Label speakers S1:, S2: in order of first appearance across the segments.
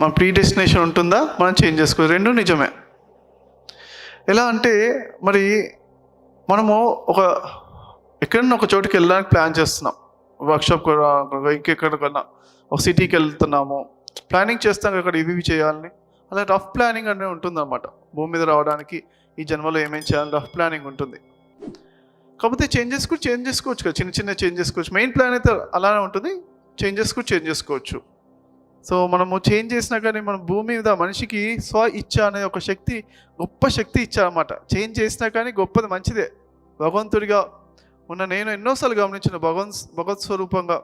S1: మన pre destination ఉంటుందా? మనం చేంజ్ చేసుకోవచ్చు రెండు నిజమే. ఎలా అంటే మరి మనము ఒక ఎక్కడన్నా ఒక చోటుకి వెళ్ళడానికి ప్లాన్ చేస్తున్నాం. వర్క్షాప్ ఇంకెక్కడికన్నా ఒక సిటీకి వెళ్తున్నాము. ప్లానింగ్ చేస్తాం అక్కడ ఇవి ఇవి చేయాలని. అలా రఫ్ ప్లానింగ్ అనేది ఉంటుందన్నమాట. భూమి మీద రావడానికి ఈ జన్మలో ఏమేం చేయాలని రఫ్ ప్లానింగ్ ఉంటుంది. కాకపోతే చేంజెస్ కూడా చేంజ్ చేసుకోవచ్చు కదా. చిన్న చిన్న చేంజ్ చేసుకోవచ్చు. మెయిన్ ప్లాన్ అయితే అలానే ఉంటుంది. చేంజెస్ కూడా చేంజ్ చేసుకోవచ్చు. సో మనము చేంజ్ చేసినా కానీ మన భూమి మీద మనిషికి స్వ ఇచ్చ అనే ఒక శక్తి గొప్ప శక్తి ఇచ్చారన్నమాట. చేంజ్ చేసినా కానీ గొప్పది మంచిదే. భగవంతుడిగా ఉన్న నేను ఎన్నోసార్లు గమనించిన భగవన్ భగవత్ స్వరూపంగా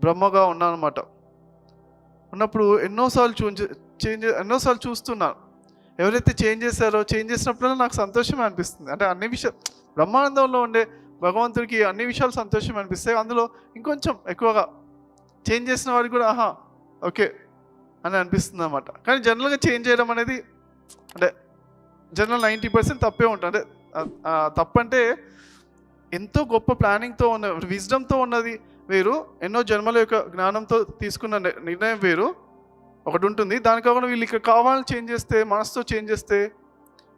S1: బ్రహ్మగా ఉన్నానమాట ఉన్నప్పుడు ఎన్నోసార్లు చూ చేంజ్ ఎన్నోసార్లు చూస్తున్నాను ఎవరైతే చేంజ్ చేశారో చేంజ్ చేసినప్పుడల్లా నాకు సంతోషమే అనిపిస్తుంది. అంటే అన్ని విషయాలు బ్రహ్మానందంలో ఉండే భగవంతుడికి అన్ని విషయాలు సంతోషం అనిపిస్తాయి. అందులో ఇంకొంచెం ఎక్కువగా చేంజ్ చేసిన వారికి కూడా ఆహా ఓకే అని అనిపిస్తుంది అనమాట కానీ జనరల్గా చేంజ్ చేయడం అనేది అంటే జనరల్ నైంటీ పర్సెంట్ తప్పే ఉంటుంది అంటే తప్పంటే ఎంతో గొప్ప ప్లానింగ్తో ఉన్న విజ్డమ్తో ఉన్నది వేరు ఎన్నో జన్మల యొక్క జ్ఞానంతో తీసుకున్న ని- నిర్ణయం వేరు. ఒకటి ఉంటుంది. దాని కాకుండా వీళ్ళు ఇక్కడ కావాలని చేంజ్ చేస్తే మనసుతో చేంజ్ చేస్తే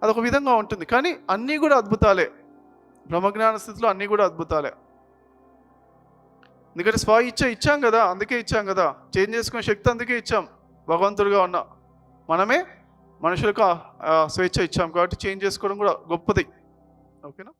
S1: అదొక విధంగా ఉంటుంది. కానీ అన్నీ కూడా అద్భుతాలే. బ్రహ్మజ్ఞాన స్థితిలో అన్నీ కూడా అద్భుతాలే. ఎందుకంటే స్వ ఇచ్చ ఇచ్చాం కదా అందుకే ఇచ్చాం కదా. చేంజ్ చేసుకునే శక్తి అందుకే ఇచ్చాం. భగవంతుడిగా ఉన్న మనమే మనుషులకు స్వేచ్ఛ ఇచ్చాం కాబట్టి చేంజ్ చేసుకోవడం కూడా గొప్పది. ఓకేనా?